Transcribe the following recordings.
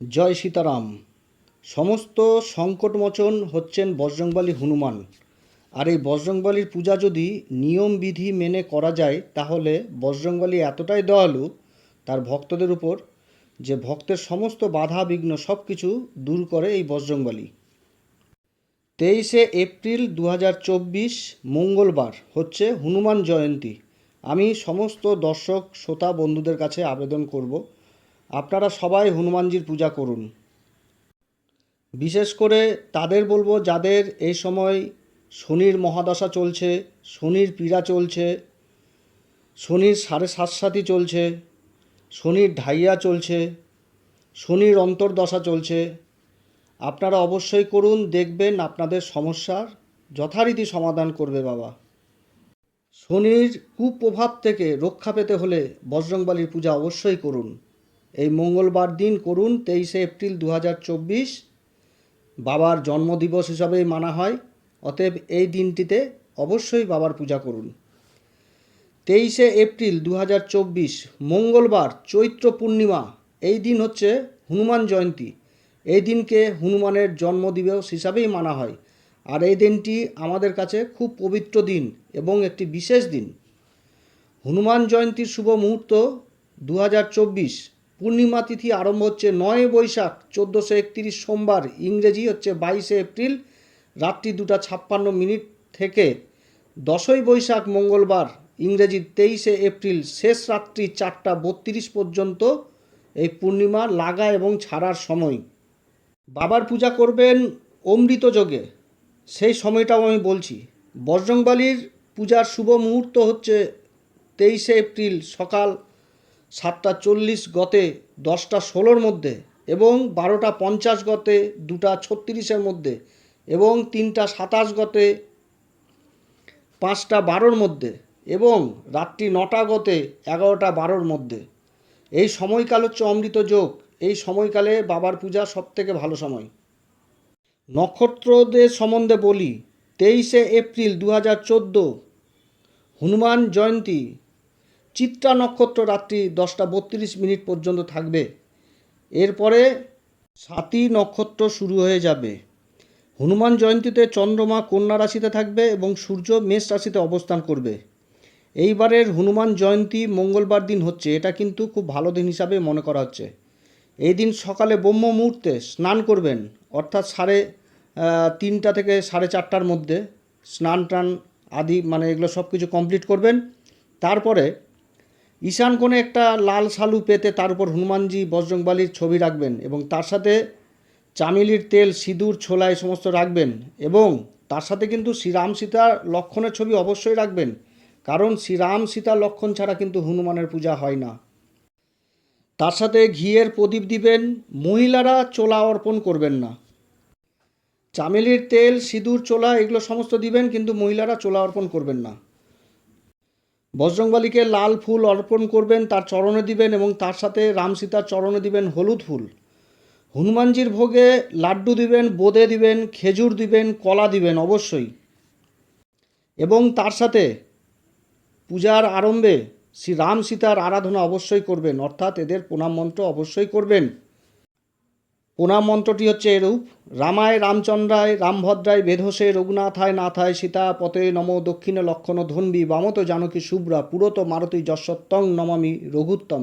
জয় সীতারাম। সমস্ত সংকটমোচন হচ্ছেন বজরংবলী হনুমান। আর এই বজরংবলীর পূজা যদি নিয়ম বিধি মেনে করা যায়, তাহলে বজরংবলী এতটাই দয়ালু তার ভক্তদের উপর যে ভক্তের সমস্ত বাধা, বিঘ্ন সব কিছু দূর করে এই বজরংবলী। তেইশে এপ্রিল দু হাজার চব্বিশ, মঙ্গলবার হচ্ছে হনুমান জয়ন্তী। আমি সমস্ত দর্শক, শ্রোতা, বন্ধুদের কাছে আবেদন করব আপনারা সবাই হনুমানজির পূজা করুন। বিশেষ করে তাদের বলব যাদের এই সময় শনির মহাদশা চলছে, শনির পীড়া চলছে, শনির সাড়ে সাত সাথী চলছে, শনির ঢাইয়া চলছে, শনির অন্তর্দশা চলছে, আপনারা অবশ্যই করুন, দেখবেন আপনাদের সমস্যার যথারীতি সমাধান করবে বাবা। শনির কুপ্রভাব থেকে রক্ষা পেতে হলে বজরংবালির পূজা অবশ্যই করুন। এই মঙ্গলবার দিন করুন তেইশে এপ্রিল দু হাজার চব্বিশ। বাবার জন্মদিবস হিসাবেই মানা হয়, অতএব এই দিনটিতে অবশ্যই বাবার পূজা করুন। তেইশে এপ্রিল দু হাজার চব্বিশ, মঙ্গলবার চৈত্র পূর্ণিমা, এই দিন হচ্ছে হনুমান জয়ন্তী। এই দিনকে হনুমানের জন্মদিবস হিসাবেই মানা হয়। আর এই দিনটি আমাদের কাছে খুব পবিত্র দিন এবং একটি বিশেষ দিন। হনুমান জয়ন্তীর শুভ মুহূর্ত দু হাজার চব্বিশ পূর্ণিমা তিথি আরম্ভ হচ্ছে নয় বৈশাখ, চোদ্দোশো একত্রিশ সোমবার, ইংরেজি হচ্ছে বাইশে এপ্রিল, রাত্রি দুটা ছাপ্পান্ন মিনিট থেকে দশই বৈশাখ মঙ্গলবার, ইংরেজি তেইশে এপ্রিল, শেষ রাত্রি চারটা বত্রিশ পর্যন্ত এই পূর্ণিমা লাগা এবং ছাড়ার সময়। বাবার পূজা করবেন অমৃত যোগে। সেই সময়টাও আমি বলছি। বজরংবালির পূজার শুভ মুহূর্ত হচ্ছে তেইশে এপ্রিল সকাল সাতটা চল্লিশ গতে দশটা ষোলোর মধ্যে এবং বারোটা পঞ্চাশ গতে দুটা ছত্রিশের মধ্যে এবং তিনটা সাতাশ গতে পাঁচটা বারোর মধ্যে এবং রাত্রি নটা গতে এগারোটা বারোর মধ্যে। এই সময়কাল হচ্ছে অমৃত যোগ। এই সময়কালে বাবার পূজা সবথেকে ভালো সময়। নক্ষত্রদের সম্বন্ধে বলি, তেইশে এপ্রিল দু হাজার চোদ্দ হনুমান জয়ন্তী চিত্রা নক্ষত্র রাত্রি দশটা বত্রিশ মিনিট পর্যন্ত থাকবে। এরপরে সাতই নক্ষত্র শুরু হয়ে যাবে। হনুমান জয়ন্তীতে চন্দ্রমা কন্যা রাশিতে থাকবে এবং সূর্য মেষ রাশিতে অবস্থান করবে। এইবারের হনুমান জয়ন্তী মঙ্গলবার দিন হচ্ছে। এটা কিন্তু খুব ভালো দিন হিসাবে মনে করা হচ্ছে। এই দিন সকালে ব্রহ্ম মুহূর্তে স্নান করবেন। অর্থাৎ সাড়ে তিনটা থেকে সাড়ে চারটার মধ্যে স্নান টান আদি মানে এগুলো সব কিছু কমপ্লিট করবেন। তারপরে ঈশান কোণে একটা লাল শালু পেতে তার উপর হনুমানজি বজরংবালির ছবি রাখবেন এবং তার সাথে চামেলির তেল, সিঁদুর ছোলা এই সমস্ত রাখবেন এবং তার সাথে কিন্তু শ্রীরাম সীতার লক্ষণের ছবি অবশ্যই রাখবেন। কারণ শ্রীরাম সীতা লক্ষণ ছাড়া কিন্তু হনুমানের পূজা হয় না। তার সাথে ঘিয়ের প্রদীপ দিবেন, মহিলারা চোলা অর্পণ করবেন না। চামেলির তেল, সিঁদুর চোলা এগুলো সমস্ত দিবেন, কিন্তু মহিলারা চোলা অর্পণ করবেন না। বজরংবলীকে লাল ফুল অর্পণ করবেন, তার চরণে দিবেন এবং তার সাথে রাম সীতার চরণে দিবেন হলুদ ফুল। হনুমানজির ভোগে লাড্ডু দিবেন, বোঁদে দিবেন, খেজুর দিবেন, কলা দিবেন অবশ্যই। এবং তার সাথে পূজার আরম্ভে শ্রী রাম সীতার আরাধনা অবশ্যই করবেন, অর্থাৎ এদের প্রণাম মন্ত্র অবশ্যই করবেন। প্রণাম মন্ত্রটি হচ্ছে এরূপ। রামায় রামচন্দ্রায়, রামভদ্রায় বেধসে রঘুনাথায় নাথায় সীতা পতে নম দক্ষিণে লক্ষণ ধন্বী, বামত জানকী শুভ্রা, পুরত মারতী যশোত্তং নমামি রঘুত্তম।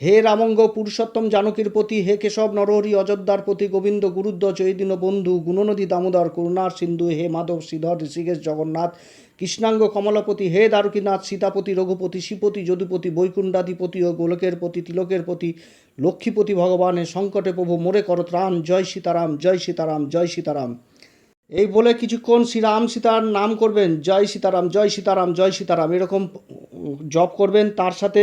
হে রামঙ্গ পুরুষোত্তম জানকীর প্রতি, হে কেশব নরহরি অযোধ্যার প্রতি, গোবিন্দ গুরুদ্দ চৈদিন বন্ধু, গুণনদী দামোদর, করুণার সিন্ধু, হে মাধব শ্রীধর, ঋষিকেশ জগন্নাথ, কৃষ্ণাঙ্গ কমলাপতি, হে দ্বারকীনাথ, সীতাপতি, রঘুপতি শ্রীপতি যদুপতি, বৈকুণ্ঠাধিপতি ও গোলকের প্রতি, তিলকের প্রতি, লক্ষ্মীপতি ভগবানের সংকটে প্রভু, মোরে কর ত্রাণ, জয় সীতারাম জয় সীতারাম জয় সীতারাম। এই বলে কিছুক্ষণ শ্রীরাম সীতার নাম করবেন, জয় সীতারাম জয় সীতারাম জয় সীতারাম, এরকম জপ করবেন, তার সাথে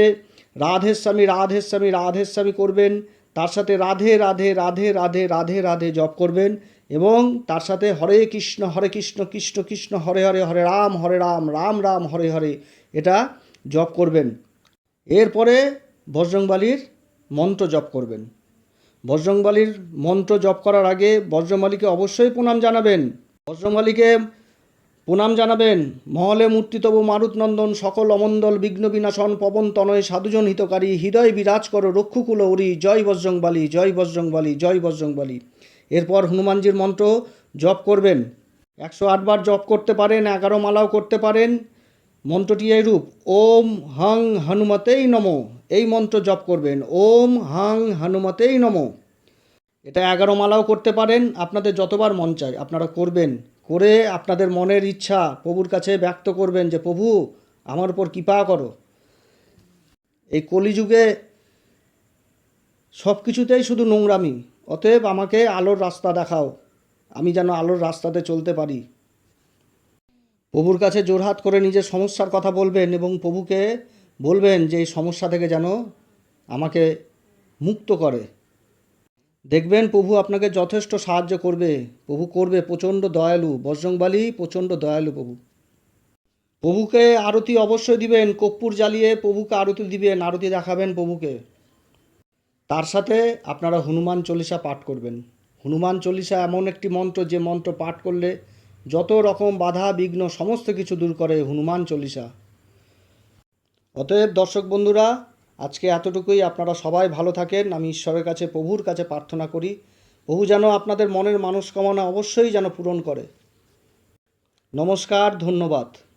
রাধেস্বামী রাধেস্বামী রাধেস্বামী করবেন। তার সাথে রাধে রাধে রাধে রাধে রাধে রাধে জপ করবেন এবং তার সাথে হরে কৃষ্ণ হরে কৃষ্ণ কৃষ্ণ কৃষ্ণ, হরে হরে হরে রাম হরে রাম রাম রাম, হরে হরে এটা জপ করবেন। এরপরে বজরংবালির মন্ত্র জপ করবেন। বজরংবালির মন্ত্র জপ করার আগে বজরংবালিকে অবশ্যই প্রণাম জানাবেন। বজরংবালিকে প্রণাম জানাবেন। মহলে মূর্তিতব মারুতনন্দন, সকল অমন্দল বিঘ্ন বিনাশন, পবন তনয়, সাধুজন হিতকারী, হৃদয় বিরাজ করো রক্ষুকুল ওরি জয় বজরংবালী জয় বজরংবালী জয় বজরংবালী এরপর হনুমানজির মন্ত্র জপ করবেন। একশো আটবার জপ করতে পারেন, এগারো মালাও করতে পারেন। মন্ত্রটি এইরূপ, ওম হং হনুমতেই নমো। এই মন্ত্র জপ করবেন, ওম হং হনুমতেই নমো। এটা এগারো মালাও করতে পারেন। আপনাদের যতবার মন চায়, আপনারা করবেন। করে আপনাদের মনের ইচ্ছা প্রভুর কাছে ব্যক্ত করবেন যে, প্রভু, আমার উপর কৃপা করো। এই কলিযুগে সব কিছুতেই শুধু নোংরামি, অতএব আমাকে আলোর রাস্তা দেখাও, আমি যেন আলোর রাস্তাতে চলতে পারি। প্রভুর কাছে জোরহাত করে নিজের সমস্যার কথা বলবেন এবং প্রভুকে বলবেন যে, এই সমস্যা থেকে যেন আমাকে মুক্ত করে। দেখবেন প্রভু আপনাকে যথেষ্ট সাহায্য করবে। প্রভু করবে প্রচণ্ড দয়ালু, বজরংবালী প্রচণ্ড দয়ালু প্রভু। প্রভুকে আরতি অবশ্যই দিবেন, কর্পূর জ্বালিয়ে প্রভুকে আরতি দিবেন, আরতি দেখাবেন প্রভুকে। তার সাথে আপনারা হনুমান চল্লিশা পাঠ করবেন। হনুমান চল্লিশা এমন একটি মন্ত্র, যে মন্ত্র পাঠ করলে যত রকম বাধা, বিঘ্ন, সমস্ত কিছু দূর করে হনুমান চল্লিশা। অতএব দর্শক বন্ধুরা আজকে এতটুকুই। আপনারা সবাই ভালো থাকেন। আমি ঈশ্বরের কাছে, প্রভুর কাছে প্রার্থনা করি। প্রভু যেন আপনাদের মনের মানসকামনা অবশ্যই যেন পূরণ করে। নমস্কার, ধন্যবাদ।